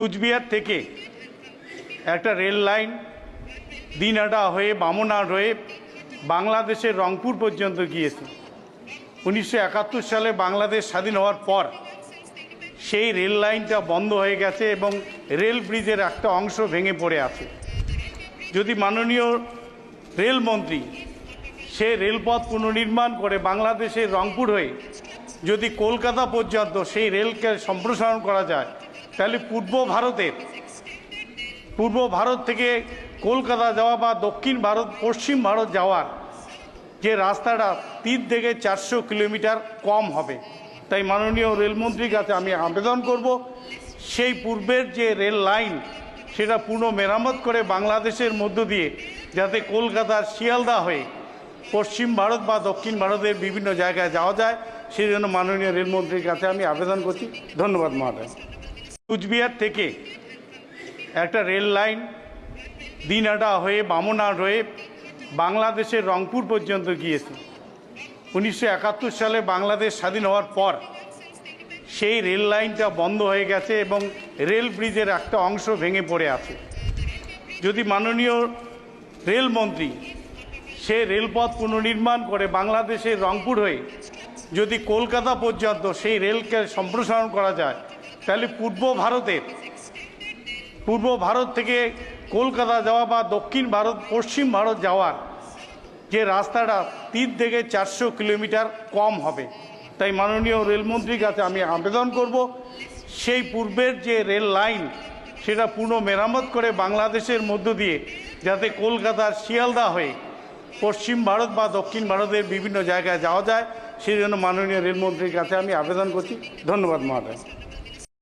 কুচবিহার থেকে একটা rail line Dinhata হয়ে বামনহাট হয়ে বাংলাদেশের রংপুর পর্যন্ত গিয়েছে। উনিশশো একাত্তর সালে বাংলাদেশ স্বাধীন হওয়ার পর সেই রেল লাইনটা বন্ধ হয়ে গেছে এবং রেল ব্রিজের একটা অংশ ভেঙে পড়ে আছে। যদি মাননীয় রেলমন্ত্রী সে রেলপথ পুনর্নির্মাণ করে বাংলাদেশের রংপুর হয়ে যদি কলকাতা পর্যন্ত সেই রেলকে সম্প্রসারণ করা যায় তাহলে পূর্ব ভারতের পূর্ব ভারত থেকে কলকাতা যাওয়া বা দক্ষিণ ভারত, পশ্চিম ভারত যাওয়ার যে রাস্তাটা তিন থেকে চারশো কিলোমিটার কম হবে। তাই মাননীয় রেলমন্ত্রীর কাছে আমি আবেদন করব, সেই পূর্বের যে রেল লাইন, সেটা পুনঃ মেরামত করে বাংলাদেশের মধ্য দিয়ে যাতে কলকাতার শিয়ালদা হয়ে পশ্চিম ভারত বা দক্ষিণ ভারতের বিভিন্ন জায়গায় যাওয়া যায় সেই জন্য মাননীয় রেলমন্ত্রীর কাছে আমি আবেদন করছি। ধন্যবাদ মহাশয় কুচবিহার থেকে একটা রেল লাইন দিনহাটা হয়ে বামনহাট হয়ে বাংলাদেশের রংপুর পর্যন্ত গিয়েছে। উনিশশো একাত্তর সালে বাংলাদেশ স্বাধীন হওয়ার পর সেই রেল লাইনটা বন্ধ হয়ে গেছে এবং রেল ব্রিজের একটা অংশ ভেঙে পড়ে আছে। যদি মাননীয় রেলমন্ত্রী সে রেলপথ পুনর্নির্মাণ করে বাংলাদেশের রংপুর হয়ে যদি কলকাতা পর্যন্ত সেই রেলকে সম্প্রসারণ করা যায় তাহলে পূর্ব ভারতের পূর্ব ভারত থেকে কলকাতা যাওয়া বা দক্ষিণ ভারত, পশ্চিম ভারত যাওয়ার যে রাস্তাটা তিন থেকে চারশো কিলোমিটার কম হবে। তাই মাননীয় রেলমন্ত্রীর কাছে আমি আবেদন করব, সেই পূর্বের যে রেল লাইন, সেটা পুনঃ মেরামত করে বাংলাদেশের মধ্য দিয়ে যাতে কলকাতার শিয়ালদা হয়ে পশ্চিম ভারত বা দক্ষিণ ভারতের বিভিন্ন জায়গায় যাওয়া যায়, সেই জন্য মাননীয় রেলমন্ত্রীর কাছে আমি আবেদন করছি। ধন্যবাদ মহাশয়